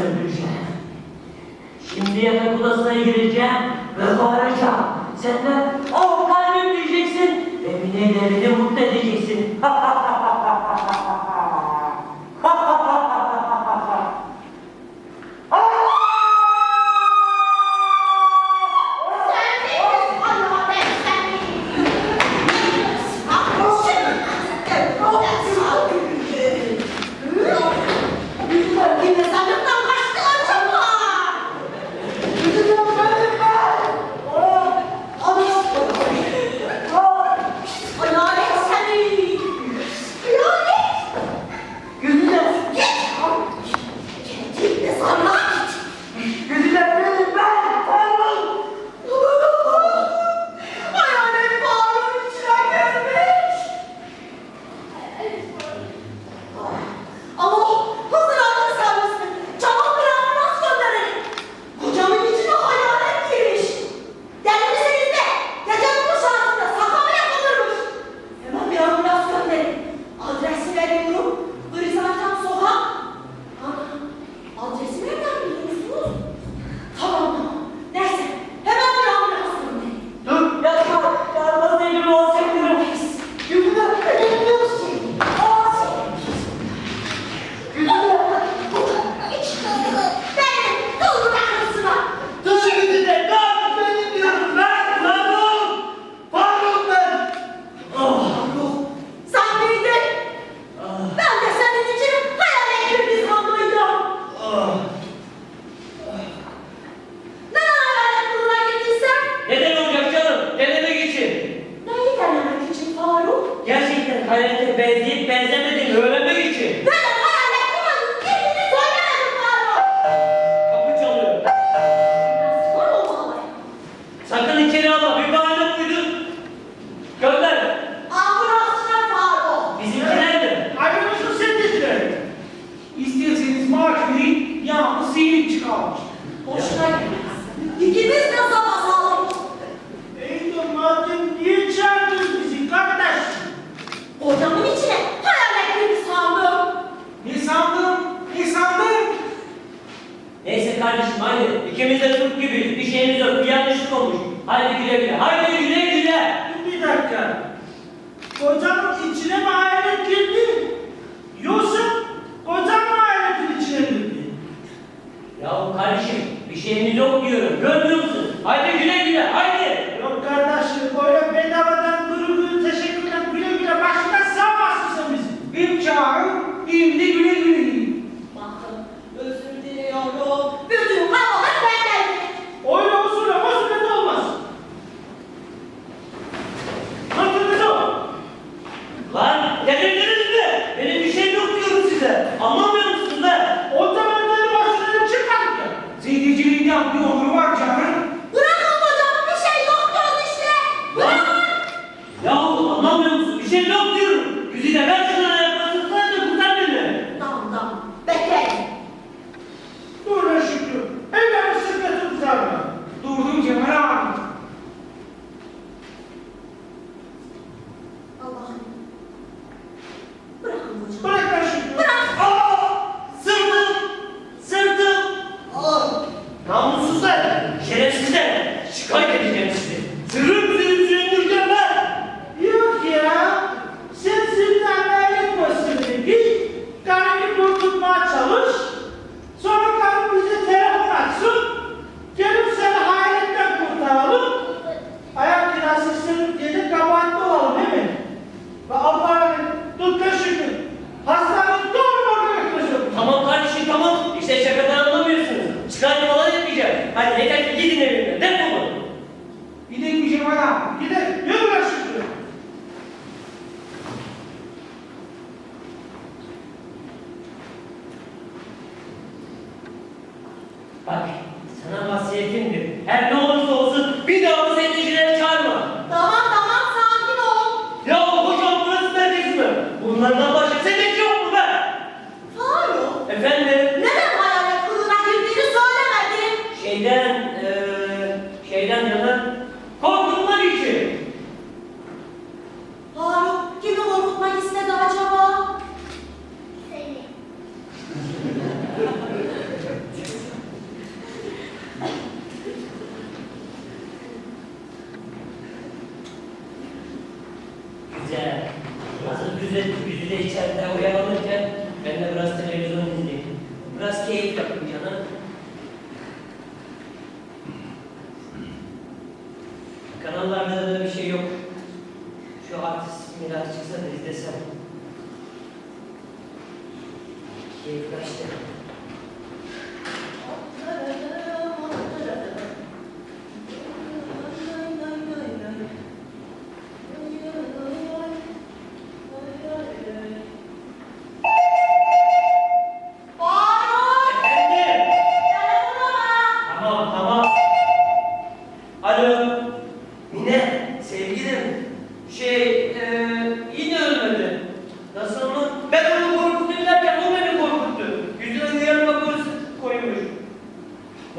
öldüreceğim. Şimdi yatak odasına gireceğim ve bağıracağım. Senden oh kalbim diyeceksin ve bile de beni mutlu edeceksin. Senin çıkarmış. Hoşuna gidiyorsun. İkimiz de sabah Eydo madem niye çağırdın bizi kardeş? Odamın içine hayal ettiğimi sandım. Ne sandın? Ne sandın? Neyse kardeşim haydi. İkimiz de Türk gibiyiz. Bir şeyimiz yok. Bir yanlışlık olmuş. Haydi güle güle. Haydi. Bak sana vasiyetimdir.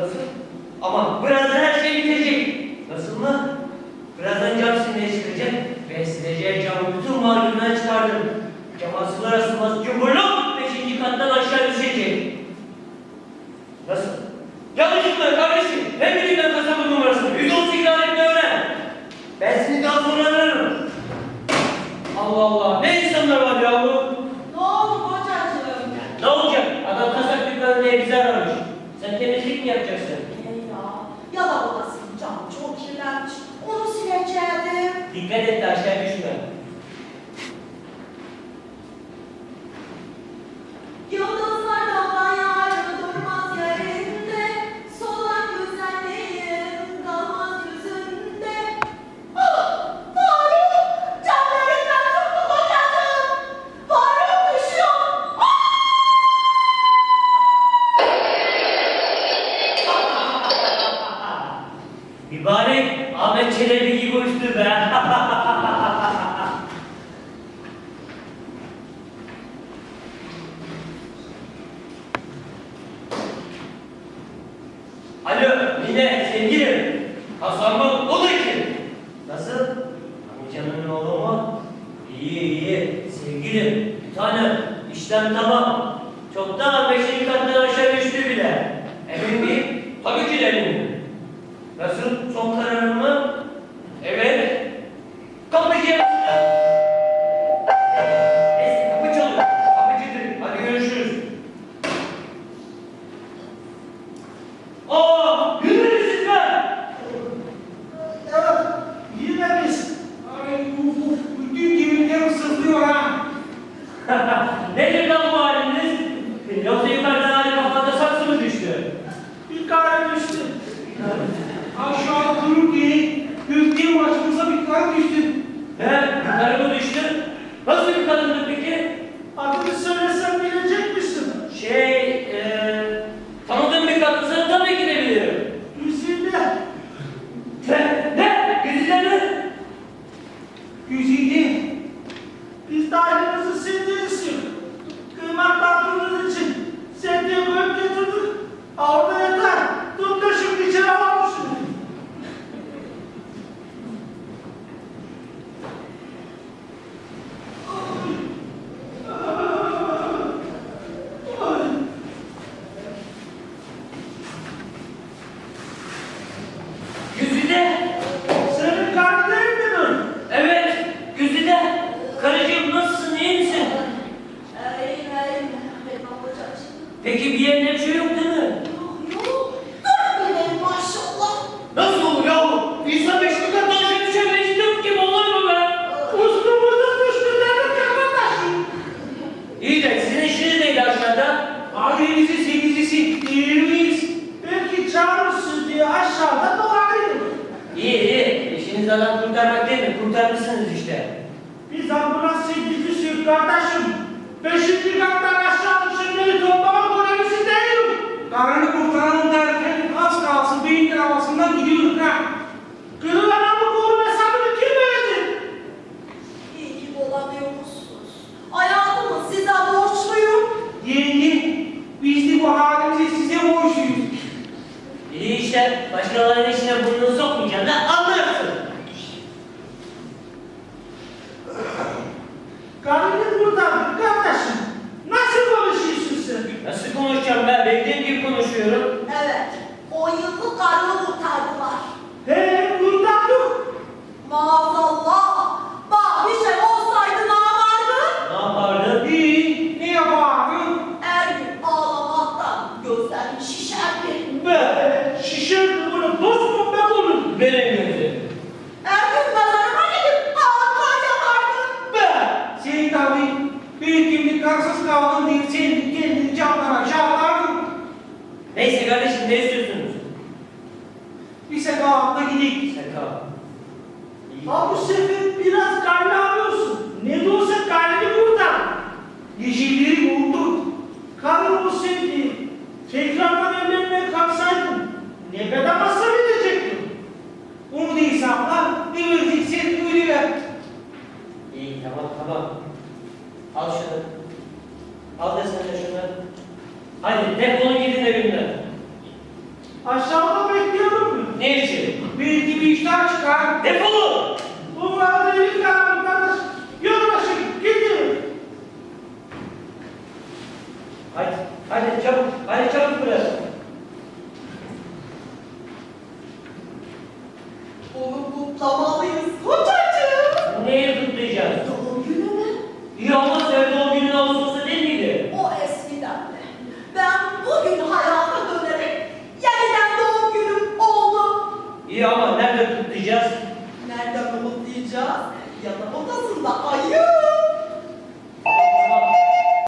Nasıl? Ama birazdan her şey bitecek. Nasıl mı? Birazdan cam sinirleştirecek ve sileceği camı bütün malumdan çıkardım. Cama sular asılmaz cumhurluk beşinci kattan aşağı düşecek. Nasıl? Yanlış mı kardeşim? Ne bileyim ben kasabın numarasını? 118 adetle öğren. Ben seni daha sonra ararım. Allah Allah. Ne 하면 yukarı düştün. He, yukarı düştün? Nasıl bir kadındı peki? Artık söylesem bilecek Beşinci kattan aşağı düşünmeyi toplama görevlisi değilim. Karını kurtaranım derken az kalsın beyin dramasından gidiyorduk ha. Kırılan ama kolu ve kim verdi? İyi ki dolanıyormuşsunuz. Hayatımı size borçluyum. Yenge, biz de bu halimizi size borçluyuz. İyi işte, başkalarının işine burnunu sokmayacağını anlıyorsun. Karınız buradan. düşünüyorum. Evet. O yıllık karlı Ha bu sefer biraz karnı arıyorsun. Ne de olsa karnını kurtar. Yeşilliği bulduk. Karnı olsaydı tekrardan evlenmeye kalksaydın ne kadar masraf da hesapla, ne vereceksen öyle ver. İyi tamam tamam. Al şunu. Al da sen de şunu. Hadi defolun gidin evimden. Aşağıda çıkar. Defolun! Bu arada ilk kararım kardeş. Yolbaşı gidiyor. Hadi, hadi çabuk, hadi çabuk biraz. Onu kutlamalıyız kocacığım. Neyi kutlayacağız? Doğum günü mü? İyi ama senin doğum günün Ağustos'ta